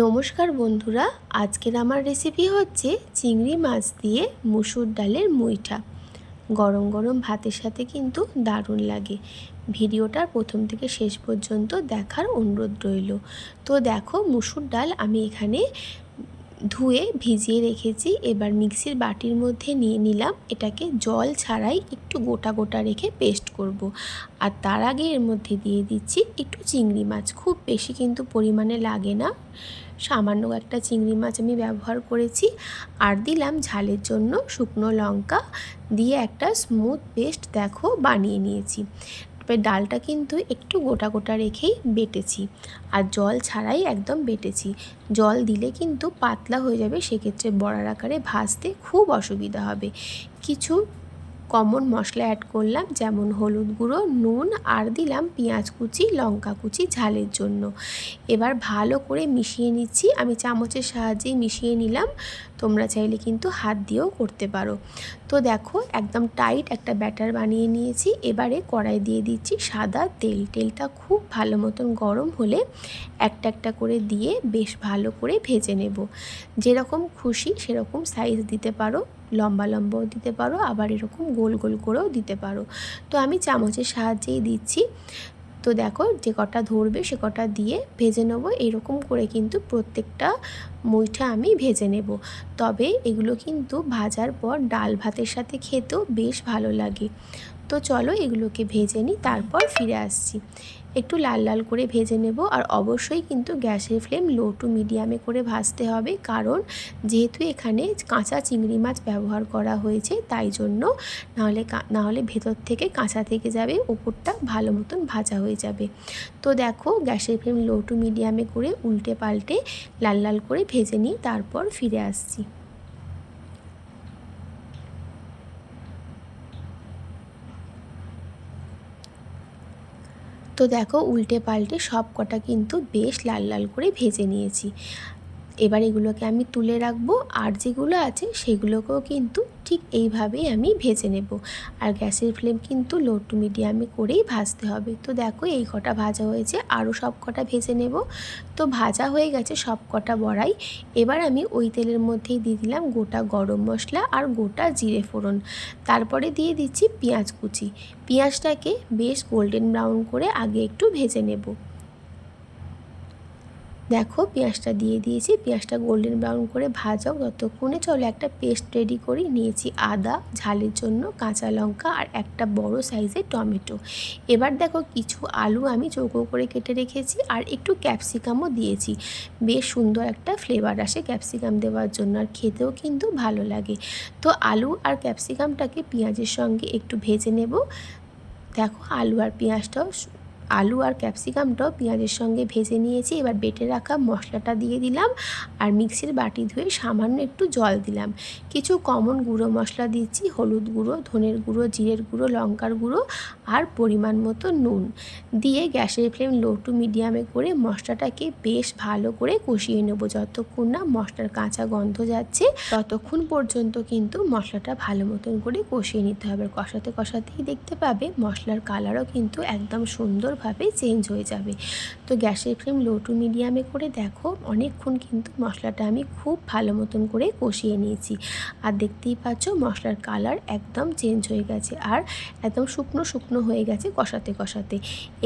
নমস্কার বন্ধুরা, আজকের আমার রেসিপি হচ্ছে চিংড়ি মাছ দিয়ে মুসুর ডালের মুইঠা। গরম গরম ভাতের সাথে কিন্তু দারুণ লাগে। ভিডিওটার প্রথম থেকে শেষ পর্যন্ত দেখার অনুরোধ রইল। তো দেখো, মুসুর ডাল আমি এখানে ধুয়ে ভিজিয়ে রেখেছি। এবার মিক্সির বাটির মধ্যে নিয়ে নিলাম। এটাকে জল ছাড়াই একটু গোটা গোটা রেখে পেস্ট করব। আর তার আগে এর মধ্যে দিয়ে দিচ্ছি একটু চিংড়ি মাছ। খুব বেশি কিন্তু পরিমাণে লাগে না। সামান্য একটা চিংড়ি মাছ আমি ব্যবহার করেছি। আর দিলাম ঝালের জন্য শুকনো লঙ্কা। দিয়ে একটা স্মুথ পেস্ট দেখো বানিয়ে নিয়েছি। তবে ডালটা কিন্তু একটু গোটা গোটা রেখেই বেটেছি। আর জল ছাড়াই একদম বেটেছি। জল দিলে কিন্তু পাতলা হয়ে যাবে, সেক্ষেত্রে বড়ার আকারে ভাজতে খুব অসুবিধা হবে। কিছু কমন মশলা অ্যাড করলাম, যেমন হলুদ গুঁড়ো, নুন, আর দিলাম পেঁয়াজ কুচি, লঙ্কা কুচি ঝালের জন্য। এবার ভালো করে মিশিয়ে নিচ্ছি। আমি চামচের সাহায্যেই মিশিয়ে নিলাম। তোমরা চাইলে কিন্তু হাত দিয়েও করতে পারো। তো দেখো, একদম টাইট একটা ব্যাটার বানিয়ে নিয়েছি। এবারে কড়াই দিয়ে দিচ্ছি সাদা তেল। তেলটা খুব ভালো মতন গরম হলে একটা একটা করে দিয়ে বেশ ভালো করে ভেজে নেব। যেরকম খুশি সেরকম সাইজ দিতে পারো। লম্বা লম্বাও দিতে পারো, আবার এরকম গোল গোল করেও দিতে পারো। তো আমি চামচের সাহায্যেই দিচ্ছি। তো দেখো যে কটা ধরবে সে কটা দিয়ে ভেজে নেব। এরকম করে কিন্তু প্রত্যেকটা মুইঠা আমি ভেজে নেব। তবে এগুলো কিন্তু ভাজার পর ডাল ভাতের সাথে খেতেও বেশ ভালো লাগে। তো চলো এগুলোকে ভেজে নিই, তারপর ফিরে আসছি। একটু লাল লাল করে ভেজে নেব আর অবশ্যই কিন্তু গ্যাসের ফ্লেম লো টু মিডিয়ামে করে ভাজতে হবে। কারণ যেহেতু এখানে কাঁচা চিংড়ি মাছ ব্যবহার করা হয়েছে, তাই জন্য নাহলে নাহলে ভেতর থেকে কাঁচা থেকে যাবে ওপরটা ভালো মতন ভাজা হয়ে যাবে। তো দেখো গ্যাসের ফ্লেম লো টু মিডিয়ামে করে উল্টে পাল্টে লাল লাল করে ভেজে নিই, তারপর ফিরে আসছি। তো দেখো উল্টে পাল্টে সব কটা কিন্তু বেশ লাল লাল করে ভেজে নিয়েছি। এবার এগুলোকে আমি তুলে রাখব আর যেগুলো আছে সেগুলোকেও কিন্তু ঠিক এইভাবেই আমি ভেজে নেব। আর গ্যাসের ফ্লেম কিন্তু লো টু মিডিয়ামে করেই ভাজতে হবে। তো দেখো এই কটা ভাজা হয়েছে, আরও সব কটা ভেজে নেব। তো ভাজা হয়ে গেছে সব কটা বড়াই। এবার আমি ওই তেলের মধ্যেই দিয়ে দিলাম গোটা গরম মশলা আর গোটা জিরে ফোড়ন। তারপরে দিয়ে দিচ্ছি পেঁয়াজ কুচি। পেঁয়াজটাকে বেশ গোল্ডেন ব্রাউন করে আগে একটু ভেজে নেব। দেখো, পেঁয়াজটা দিয়ে দিয়েছি। পেঁয়াজটা গোল্ডেন ব্রাউন করে ভাজাও ততক্ষণে চলো একটা পেস্ট রেডি করে। নিয়েছি আদা, ঝালের জন্য কাঁচা লঙ্কা আর একটা বড় সাইজের টমেটো। এবার দেখো, কিছু আলু আমি চৌকো করে কেটে রেখেছি আর একটু ক্যাপসিকামও দিয়েছি। বেশ সুন্দর একটা ফ্লেভার আসে ক্যাপসিকাম দেওয়ার জন্য আর খেতেও কিন্তু ভালো লাগে। তো আলু আর ক্যাপসিকামটাকে পেঁয়াজের সঙ্গে একটু ভেজে নেব। দেখো, আলু আর পেঁয়াজটাও আলু আর ক্যাপসিকামটাও পেঁয়াজের সঙ্গে ভেজে নিয়েছি। এবার বেটে রাখা মশলাটা দিয়ে দিলাম আর মিক্সির বাটি ধুয়ে সামান্য একটু জল দিলাম। কিছু কমন গুঁড়ো মশলা দিচ্ছি, হলুদ গুঁড়ো, ধনের গুঁড়ো, জিরের গুঁড়ো, লঙ্কার গুঁড়ো আর পরিমাণ মতো নুন। দিয়ে গ্যাসের ফ্লেম লো টু মিডিয়ামে করে মশলাটাকে বেশ ভালো করে কষিয়ে নেব। যতক্ষণ না মশলার কাঁচা গন্ধ যাচ্ছে, ততক্ষণ পর্যন্ত কিন্তু মশলাটা ভালো মতন করে কষিয়ে নিতে হবে। কষাতে কষাতেই দেখতে পাবে মশলার কালারও কিন্তু একদম সুন্দর সুন্দরভাবে চেঞ্জ হয়ে যাবে। তো গ্যাসের ফ্লেম লো টু মিডিয়ামে করে দেখো, অনেকক্ষণ কিন্তু মশলাটা আমি খুব ভালো মতন করে কষিয়ে নিয়েছি। আর দেখতেই পাচ্ছ মশলার কালার একদম চেঞ্জ হয়ে গেছে আর একদম শুকনো শুকনো হয়ে গেছে কষাতে কষাতে।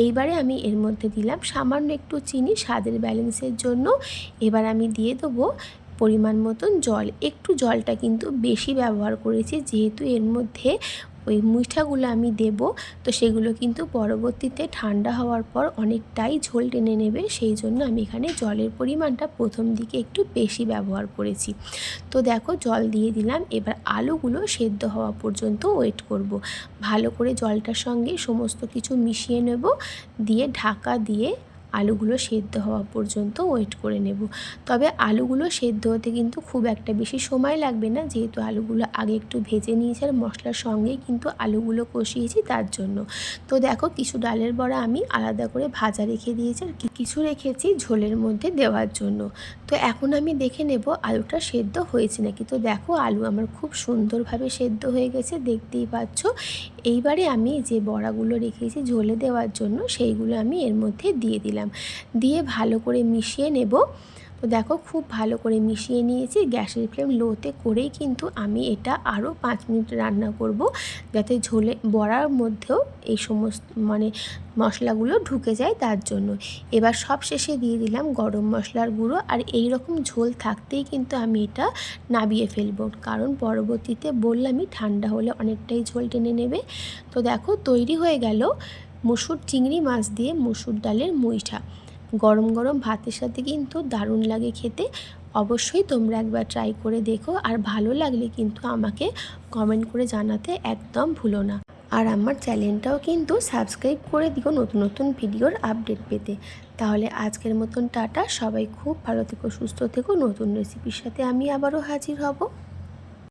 এইবারে আমি এর মধ্যে দিলাম সামান্য একটু চিনি, স্বাদের ব্যালেন্সের জন্য। এবার আমি দিয়ে দেবো পরিমাণ মতন জল। একটু জলটা কিন্তু বেশি ব্যবহার করেছি, যেহেতু এর মধ্যে ওই মিঠাগুলো আমি দেব। তো সেগুলো কিন্তু পরবর্তীতে ঠান্ডা হওয়ার পর অনেকটাই ঝোল টেনে নেবে। সেই জন্য আমি এখানে জলের পরিমাণটা প্রথম দিকে একটু বেশি ব্যবহার করেছি। তো দেখো জল দিয়ে দিলাম। এবার আলুগুলো সেদ্ধ হওয়া পর্যন্ত ওয়েট করব। ভালো করে জলটার সঙ্গে সমস্ত কিছু মিশিয়ে নেব। দিয়ে ঢাকা দিয়ে আলুগুলো সেদ্ধ হওয়া পর্যন্ত ওয়েট করে নেব। তবে আলুগুলো সেদ্ধ হতে কিন্তু খুব একটা বেশি সময় লাগবে না, যেহেতু আলুগুলো আগে একটু ভেজে নিয়েছি আর মশলার সঙ্গে কিন্তু আলুগুলো কষিয়েছি তার জন্য। তো দেখো কিছু ডালের বড়া আমি আলাদা করে ভাজা রেখে দিয়েছি আর কিছু রেখেছি ঝোলের মধ্যে দেওয়ার জন্য। তো এখন আমি দেখে নেব আলুটা সেদ্ধ হয়েছে নাকি। তো দেখো আলু আমার খুব সুন্দরভাবে সেদ্ধ হয়ে গেছে, দেখতেই পাচ্ছ। এইবারে আমি যে বড়াগুলো রেখেছি ঝোলে দেওয়ার জন্য সেইগুলো আমি এর মধ্যে দিয়ে দিলাম। দিয়ে ভালো করে মিশিয়ে নেব। তো দেখো খুব ভালো করে মিশিয়ে নিয়েছি। গ্যাসের ফ্লেম লোতে করেই কিন্তু আমি এটা আরও পাঁচ মিনিট রান্না করব। যাতে ঝোলে, বড়ার মধ্যেও এই সমস্ত মানে মশলাগুলো ঢুকে যায় তার জন্য। এবার সব শেষে দিয়ে দিলাম গরম মশলার গুঁড়ো। আর এই রকম ঝোল থাকতেই কিন্তু আমি এটা নাবিয়ে ফেলব। কারণ পরবর্তীতে বললামই ঠান্ডা হলে অনেকটাই ঝোল টেনে নেবে। তো দেখো তৈরি হয়ে গেল। মুসুর চিংড়ি মাছ দিয়ে মুসুর ডালের মুইঠা গরম গরম ভাতের সাথে কিন্তু দারুণ লাগে খেতে। অবশ্যই তোমরা একবার ট্রাই করে দেখো আর ভালো লাগলে কিন্তু আমাকে কমেন্ট করে জানাতে একদম ভুলো না। আর আমার চ্যানেলটাও কিন্তু সাবস্ক্রাইব করে দিও নতুন নতুন ভিডিওর আপডেট পেতে। তাহলে আজকের মতন টাটা, সবাই খুব ভালো থেকো, সুস্থ থেকো। নতুন রেসিপির সাথে আমি আবারও হাজির হব।